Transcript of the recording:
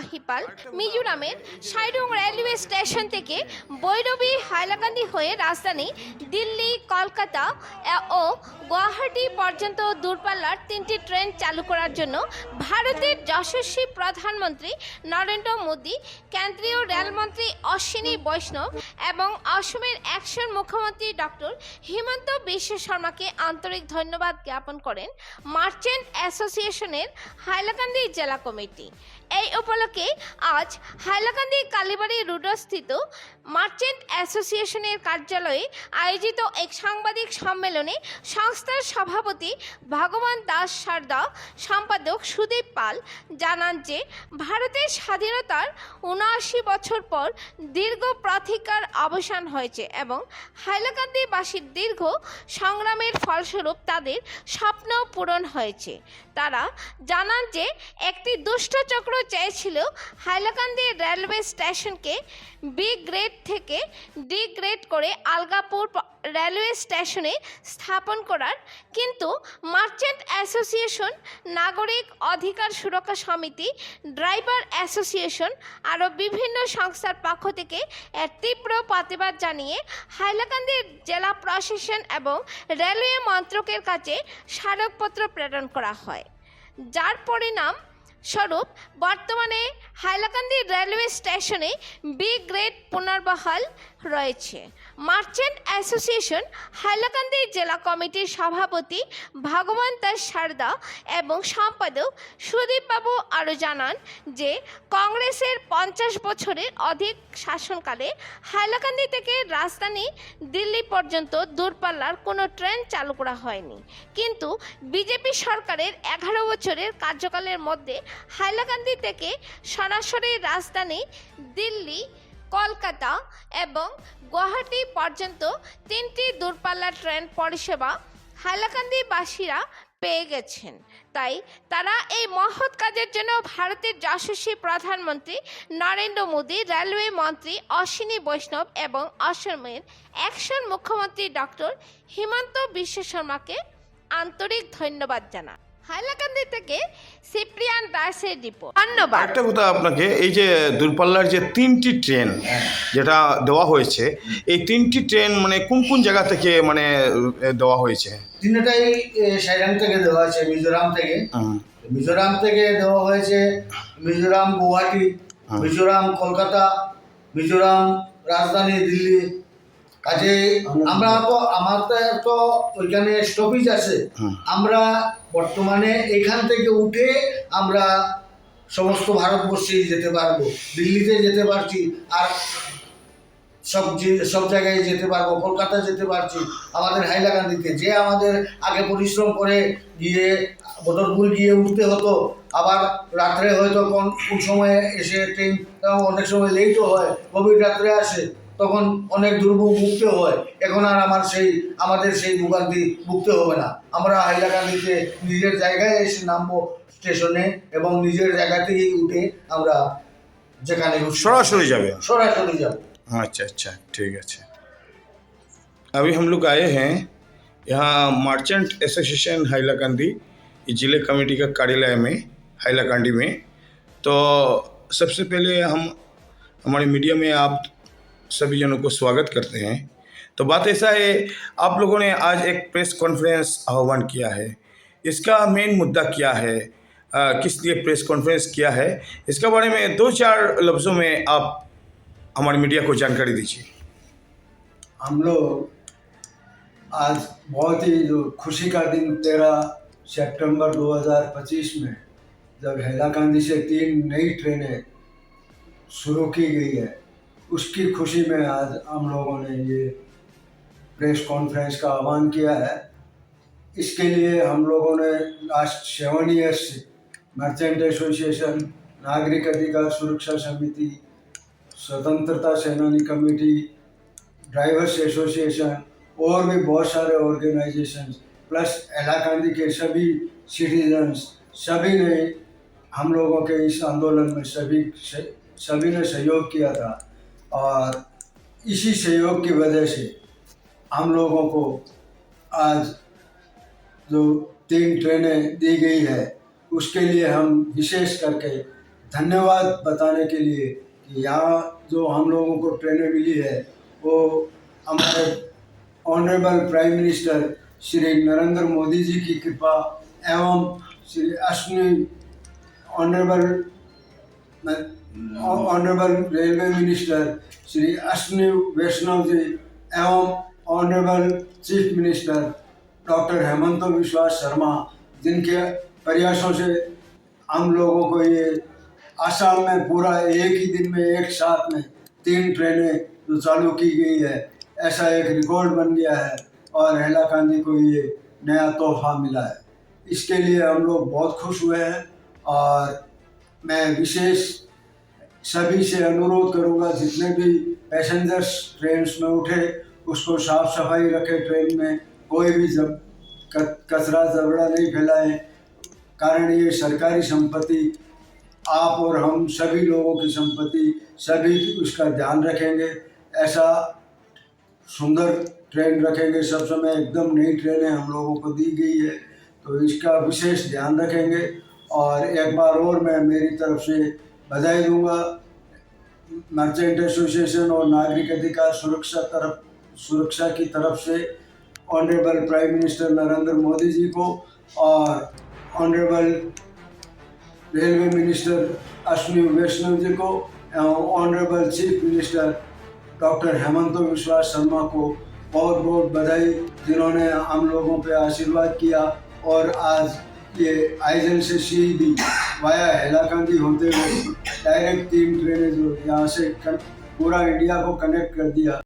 মাহিপাল মিজোরামের সাইডং railway station থেকে বৈরবী হাইলাকান্দি হয়ে রাজধানী দিল্লি কলকাতা ও গুয়াহাটি পর্যন্ত দূরপাল্লার তিনটি ট্রেন চালু করার জন্য ভারতের যশস্বী প্রধানমন্ত্রী নরেন্দ্র মোদী, কেন্দ্রীয় রেলমন্ত্রী অশ্বিনী বৈষ্ণব এবং অসমের অ্যাকশন মুখ্যমন্ত্রী ডক্টর হিমন্ত বিশ্ব শর্মাকে আন্তরিক ধন্যবাদ জ্ঞাপন করেন মার্চেন্ট অ্যাসোসিয়েশনের হাইলাকান্দি জেলা কমিটি। এই উপলক্ষে আজ হাইলাকান্দি কালীবাড়ি রুডস্থিত মার্চেন্ট অ্যাসোসিয়েশনের কার্যালয়ে আয়োজিত এক সাংবাদিক সম্মেলনে সংস্থার সভাপতি ভগবান দাস সারদা, সম্পাদক সুদীপ পাল জানান যে, ভারতের স্বাধীনতার উনআশি বছর পর দীর্ঘ প্রাথিকার অবসান হয়েছে এবং হাইলাকান্দিবাসীর দীর্ঘ সংগ্রামের ফলস্বরূপ তাদের স্বপ্ন পূরণ হয়েছে। তারা জানান যে, একটি দুষ্ট চক্র চেয়েছিল হাইলাকান্দি রেলওয়ে স্টেশনকে বি গ্রেড থেকে ডি গ্রেড করে আলগাপুর রেলওয়ে স্টেশনে স্থাপন করার কিন্তু মার্চেন্ট অ্যাসোসিয়েশন নাগরিক অধিকার সুরক্ষা সমিতি ড্রাইভার অ্যাসোসিয়েশন আরও বিভিন্ন সংস্থার পক্ষ থেকে এর তীব্র প্রতিবাদ জানিয়ে হাইলাকান্দি জেলা প্রশাসন এবং রেলওয়ে মন্ত্রকের কাছে স্মারকপত্র প্রেরণ করা হয়। যার পরিণাম স্বরূপ, বর্তমানে হাইলাকান্দি রেলওয়ে স্টেশনে বি গ্রেড পুনর্বহাল রয়েছে। মার্চেন্ট অ্যাসোসিয়েশন, হাইলাকান্দি জেলা কমিটির সভাপতি ভগবান দাস সারদা এবং সম্পাদক সুদীপবাবু আরও জানান যে, কংগ্রেসের পঞ্চাশ বছরের অধিক শাসনকালে হাইলাকান্দি থেকে রাজধানী দিল্লি পর্যন্ত দূরপাল্লার কোনো ট্রেন চালু করা হয়নি। কিন্তু বিজেপি সরকারের এগারো বছরের কার্যকালের মধ্যে হাইলাকান্দি থেকে সরাসরি রাজধানী দিল্লি, কলকাতা এবং গুয়াহাটি পর্যন্ত তিনটি দূরপাল্লার ট্রেন পরিষেবা হাইলাকান্দিবাসীরা পেয়ে গেছেন। তাই তারা এই মহৎ কাজের জন্য ভারতের যশস্বী প্রধানমন্ত্রী নরেন্দ্র মোদী, রেলওয়ে মন্ত্রী অশ্বিনী বৈষ্ণব এবং অসমের অ্যাকশন মুখ্যমন্ত্রী ডক্টর হিমন্ত বিশ্ব শর্মাকে আন্তরিক ধন্যবাদ জানান হাইলাকান্দি থেকে সিপ্রিয়ান দাসের রিপোর্ট। ধন্যবাদ। একটা কথা আপনাকে এই যে দূরপাল্লার যে তিনটি ট্রেন যেটা দেওয়া হয়েছে এই তিনটি ট্রেন মানে কোন কোন জায়গা থেকে মানে দেওয়া হয়েছে? তিনটাই সাইরান থেকে দেওয়া হয়েছে মিজোরাম থেকে। মিজোরাম থেকে দেওয়া হয়েছে মিজোরাম গুয়াহাটি মিজোরাম কলকাতা মিজোরাম রাজধানী দিল্লি। কাজে আমরা তো আমাদের তো ওইখানে স্টপেজ আছে। আমরা বর্তমানে এখান থেকে উঠে আমরা সমস্ত ভারতবর্ষে যেতে পারব দিল্লিতে যেতে পারছি আর সব যে- সব জায়গায় যেতে পারব কলকাতা যেতে পারছি আমাদের হাইলাকান্দিতে। যে আমাদের আগে পরিশ্রম করে গিয়ে বদরপুর গিয়ে উঠতে হতো আবার রাত্রে হয়তো কোন কোন সময়ে এসে ট্রেন অনেক সময় লেটও হয় গভীর রাত্রে আসে। তখন অনেক দুর্ভোগ ভুগতে হয় এখন আর আমার সেই আমাদের সেই ভোগান্তি ভুগতে হবে না আমরা হাইলাকান্দিতে নিজের জায়গায় এসে নামবো স্টেশনে এবং নিজের জায়গা থেকেই উঠে আমরা যেখানে খুশি সরাসরি যাবে সরাসরি যাবো अच्छा अच्छा ठीक है अच्छा अभी हम लोग आए हैं यहाँ मर्चेंट एसोसिएशन हाइलाकांदी जिले कमेटी का कार्यालय में हाइलाकांडी में तो सबसे पहले हम हमारे मीडिया में आप सभी जनों को स्वागत करते हैं। तो बात ऐसा है आप लोगों ने आज एक प्रेस कॉन्फ्रेंस आह्वान किया है। इसका मेन मुद्दा क्या है? अ, किस लिए प्रेस कॉन्फ्रेंस किया है? इसके बारे में दो चार लफ्ज़ों में आप हमारे मीडिया को जानकारी दीजिए। हम लोग आज बहुत ही जो खुशी का दिन तेरह सितंबर 2025 में जब हैलाकांदी से तीन नई ट्रेनें शुरू की गई है। उसकी खुशी में आज हम लोगों ने ये प्रेस कॉन्फ्रेंस का आह्वान किया है। इसके लिए हम लोगों ने लास्ट सेवन ईयर्स से मर्चेंट एसोसिएशन, नागरिक अधिकार सुरक्षा समिति, स्वतंत्रता सेनानी कमेटी, ड्राइवर्स एसोसिएशन और भी बहुत सारे ऑर्गेनाइजेशन प्लस इलाकांदी के सभी सिटीजन्स, सभी ने हम लोगों के इस आंदोलन में सभी सभी ने सहयोग किया था। और इसी सहयोग की वजह से हम लोगों को आज जो तीन ट्रेनें दी गई है, उसके लिए हम विशेष करके धन्यवाद बताने के लिए कि यहाँ जो हम लोगों को ट्रेनें मिली है, वो हमारे honourable prime minister Shri Narendra Modi ji की कृपा एवं Shri Ashwini honourable honourable railway minister Shri Ashwini Vaishnaw ji एवं honourable chief minister doctor Himanta Biswa Sarma जिनके प्रयासों से हम लोगों को ये आसाम में पूरा एक ही दिन में, एक साथ में तीन ट्रेनें जो चालू की गई है, ऐसा एक रिकॉर्ड बन गया है और हैलाकांदी को ये नया तोहफा मिला है। इसके लिए हम लोग बहुत खुश हुए हैं और मैं विशेष सभी से अनुरोध करूँगा, जितने भी पैसेंजर्स ट्रेन में उठे, उसको साफ़ सफ़ाई रखे ट्रेन में। कोई भी जब कचरा जबड़ा नहीं फैलाएँ, कारण ये सरकारी संपत्ति, आप और हम सभी लोगों की संपत्ति, सभी उसका ध्यान रखेंगे। ऐसा सुंदर ट्रेन रखेंगे, सब समय एकदम नई ट्रेनें हम लोगों को दी गई है तो इसका विशेष ध्यान रखेंगे। और एक बार और मैं मेरी तरफ़ से बधाई दूँगा मर्चेंट एसोसिएशन और नागरिक अधिकार सुरक्षा तरफ़, सुरक्षा की तरफ़ से honourable prime minister Narendra Modi ji को और honourable railway minister Ashwini Vaishnaw ji को एवं honourable chief minister doctor Himanta Biswa Sarma को बहुत बहुत बधाई, जिन्होंने हम लोगों पे आशीर्वाद किया और आज ये आइजल से सीधी वाया हैलाकांदी होते हुए डायरेक्ट तीन ट्रेनें जो यहाँ से पूरा इंडिया को कनेक्ट कर दिया।